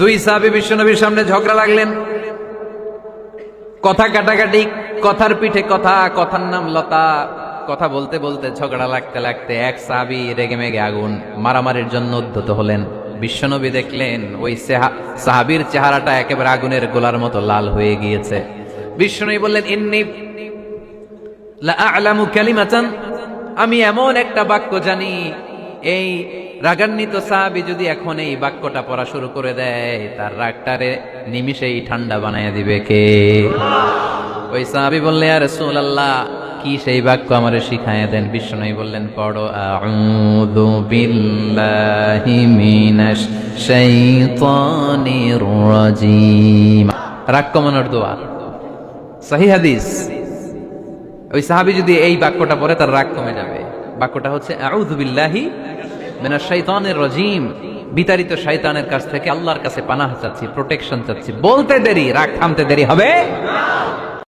দুই সাহাবি বিশ্বনবীর সামনে ঝগড়া লাগলেন। কথা কাটাকাটি, কথার পিঠে কথা, কথার নাম লতা। কথা বলতে বলতে ঝগড়া লাগতে লাগতে এক সাহাবি রেগে মেগে আগুন মারামারির জন্য উদ্ধত হলেন। বিশ্বনবী দেখলেন ওই সেহা- সাহাবীর চেহারাটা একেবারে আগুনের গোলার মতো লাল হয়ে গিয়েছে। বিশ্বনবী বললেন, ইন্নি আ'লামু কালিমাতান, আমি এমন একটা বাক্য জানি, এই রাগান্বিত সাহাবি যদি এখন এই বাক্যটা পড়া শুরু করে দেয়, তার রাগটারে নিমিষেই ঠান্ডা বানায় দিবে কে? ওই সাহাবি বললে আর রাসূলুল্লাহ, কি সেই বাক্য আমারে শিখায় দেন? বিষ্ণু বললেন, পড়ো রাগ কমানোর দোয়া। সহি হাদিস। ওই সাহাবি যদি এই বাক্যটা পড়ে, তার রাগ কমে যাবে। বাক্যটা হচ্ছে, আউযু বিল্লাহি মিনাশ শাইতানির রজিম। বিতাড়িত শয়তানের কাছ থেকে আল্লাহর কাছে পানাহ চাচ্ছি প্রোটেকশন চাচ্ছি। বলতে দেরি, রাগ থামতে দেরি হবে?